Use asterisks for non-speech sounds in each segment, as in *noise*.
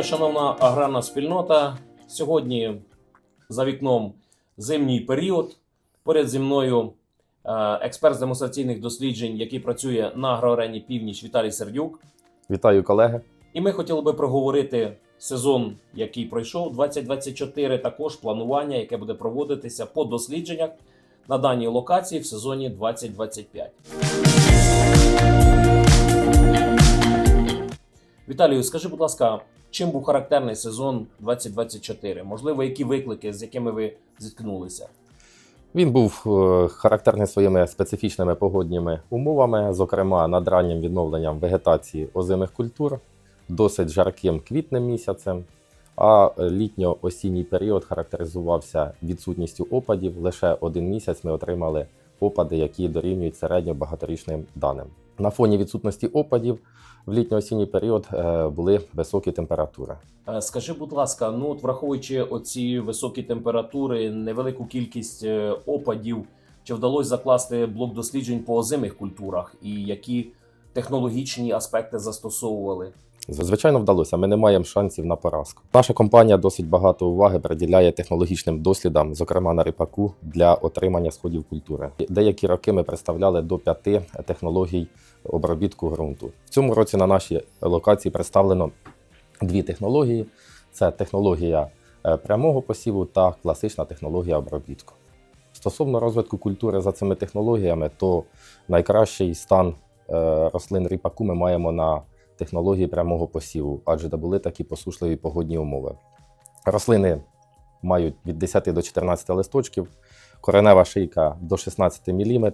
Вітаю, шановна аграрна спільнота. Сьогодні за вікном зимній період. Поряд зі мною е, експерт з демонстраційних досліджень, який працює на агроарені Північ Віталій Сердюк. Вітаю, колеги. І ми хотіли би проговорити сезон, який пройшов 2024, також планування, яке буде проводитися по дослідженнях на даній локації в сезоні 2025. Віталію, скажи, будь ласка, чим був характерний сезон 2024? Можливо, які виклики, з якими ви зіткнулися? Він був е, характерний своїми специфічними погодніми умовами, зокрема над раннім відновленням вегетації озимих культур, досить жарким квітнем місяцем. А літньо-осінній період характеризувався відсутністю опадів. Лише один місяць ми отримали опади, які дорівнюють середньо-багаторічним даним. На фоні відсутності опадів в літньо-осінній період е, були високі температури. Е, Скажи, будь ласка, ну от враховуючи оці високі температури, невелику кількість е, опадів, чи вдалося закласти блок досліджень по озимих культурах і які технологічні аспекти застосовували? Звичайно, вдалося. Ми не маємо шансів на поразку. Наша компанія досить багато уваги приділяє технологічним дослідам, зокрема на ріпаку, для отримання сходів культури. Деякі роки ми представляли до п'яти технологій обробітку ґрунту. В цьому році на нашій локації представлено дві технології: це технологія е, прямого посіву та класична технологія обробітку. Стосовно розвитку культури за цими технологіями, то найкращий стан е, рослин ріпаку ми маємо на технології прямого посіву, адже були такі посушливі погодні умови. Рослини мають від 10 до 14 листочків, коренева шийка до 16 мм.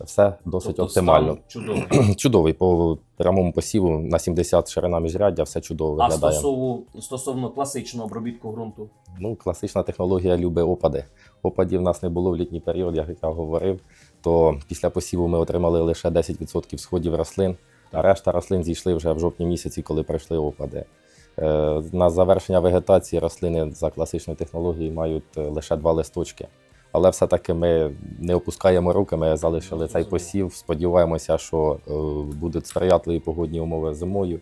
Все досить Тобто оптимально. чудовий. *clears throat* Чудовий по прямому посіву на 70 ширина міжряддя, все чудово А виглядає. стосовно, стосовно класичного обробітку ґрунту, Ну, класична технологія любить опади. Опадів в нас не було в літній період, як я говорив. То після посіву ми отримали лише 10% сходів рослин, а решта рослин зійшли вже в жовтні місяці, коли прийшли опади. Е, На завершення вегетації рослини за класичною технологією мають е, лише два листочки. Але все-таки ми не опускаємо руки, ми залишили цей посів. Сподіваємося, що е, будуть сприятливі погодні умови зимою,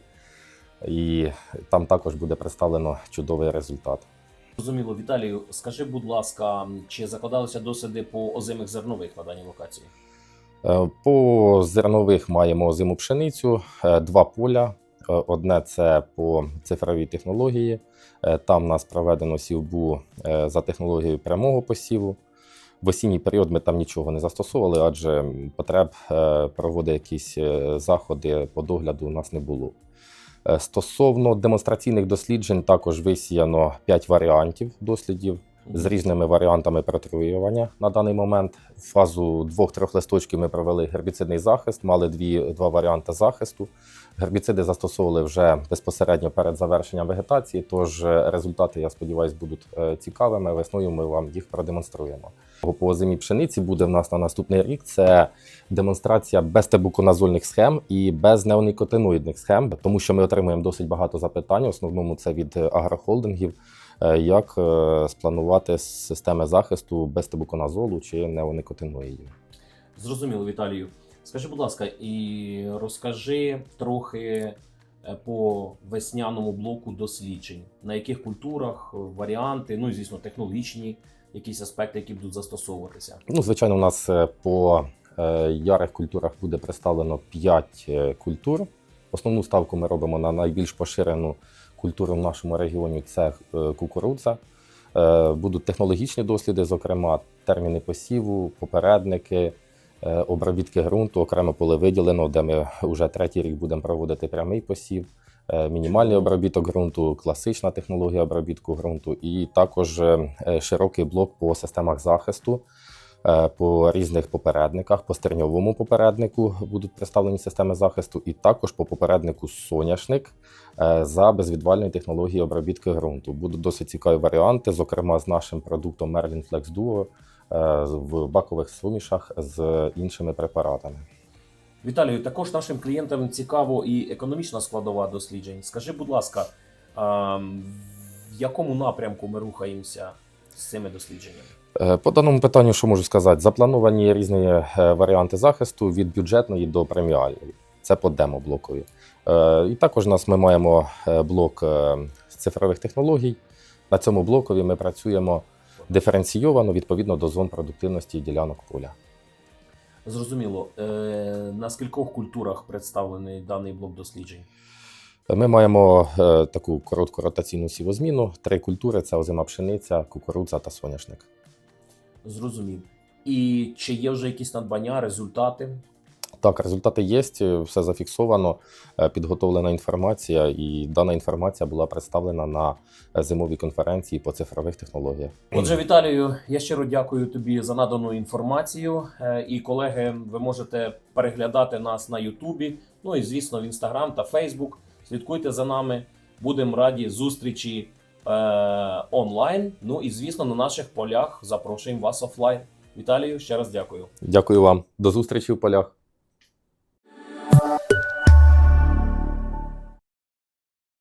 і там також буде представлено чудовий результат. зрозуміло, Віталію, скажи, будь ласка, чи закладалися досліди по озимих зернових на даній локації? Е, По зернових маємо озиму пшеницю, е, два поля. Е, Одне це по цифровій технології. Там у нас проведено сівбу за технологією прямого посіву. В осінній період ми там нічого не застосовували, адже потреб проводити якісь заходи по догляду у нас не було. Стосовно демонстраційних досліджень, також висіяно 5 варіантів дослідів з різними варіантами протруювання на даний момент. Фазу двох-трьох листочків ми провели гербіцидний захист, мали дві, два варіанти захисту. Гербіциди застосовували вже безпосередньо перед завершенням вегетації, тож е, результати, я сподіваюся, будуть е, цікавими. Весною ми вам їх продемонструємо. По озимій пшениці буде в нас на наступний рік це демонстрація без тебуконазольних схем і без неоникотиноїдних схем, тому що ми отримуємо досить багато запитань. В основному це від е, агрохолдингів. Е, Як е, спланувати системи захисту без тебуконазолу чи неоникотиноїдів? Зрозуміло, Віталію. Скажи, будь ласка, і розкажи трохи е, по весняному блоку досліджень, на яких культурах варіанти, ну і звісно, технологічні якісь аспекти, які будуть застосовуватися. Ну, звичайно, у нас по ярих культурах буде представлено 5 культур. Основну ставку ми робимо на найбільш поширену культуру в нашому регіоні це е, кукурудза. Е, Будуть технологічні досліди, зокрема терміни посіву, попередники, е, обробітки ґрунту, окремо поле виділено, де ми вже третій рік будемо проводити прямий посів, мінімальний обробіток ґрунту, класична технологія обробітку ґрунту, і також широкий блок по системах захисту. По різних попередниках, по стерньовому попереднику будуть представлені системи захисту, і також по попереднику соняшник за безвідвальної технології обробітки ґрунту. Будуть досить цікаві варіанти, зокрема з нашим продуктом Merlin Flex Duo е, в бакових сумішах з іншими препаратами. Віталію, також нашим клієнтам цікаво і економічна складова досліджень. Скажи, будь ласка, в якому напрямку ми рухаємося з цими дослідженнями? Е, По даному питанню, що можу сказати, заплановані різні е, варіанти захисту від бюджетної до преміальної. Це по демоблокові. Е, І також у нас ми маємо е, блок е, з цифрових технологій. На цьому блокові ми працюємо диференційовано відповідно до зон продуктивності ділянок поля. Зрозуміло. На скількох культурах представлений даний блок досліджень? Ми маємо таку коротку ротаційну сівозміну. Три культури: це озима пшениця, кукурудза та соняшник. Зрозумів. І чи є вже якісь надбання, результати? Так, результати є, все зафіксовано, е, підготовлена інформація, і дана інформація була представлена на е, зимовій конференції по цифрових технологіях. Отже, Віталію, я щиро дякую тобі за надану інформацію. Е, І колеги, ви можете переглядати нас на Ютубі, ну і звісно, в Інстаграм та Фейсбук. Слідкуйте за нами. Будемо раді зустрічі е, онлайн. Ну і звісно, на наших полях запрошуємо вас офлайн. Віталію, ще раз дякую. Дякую вам, до зустрічі в полях.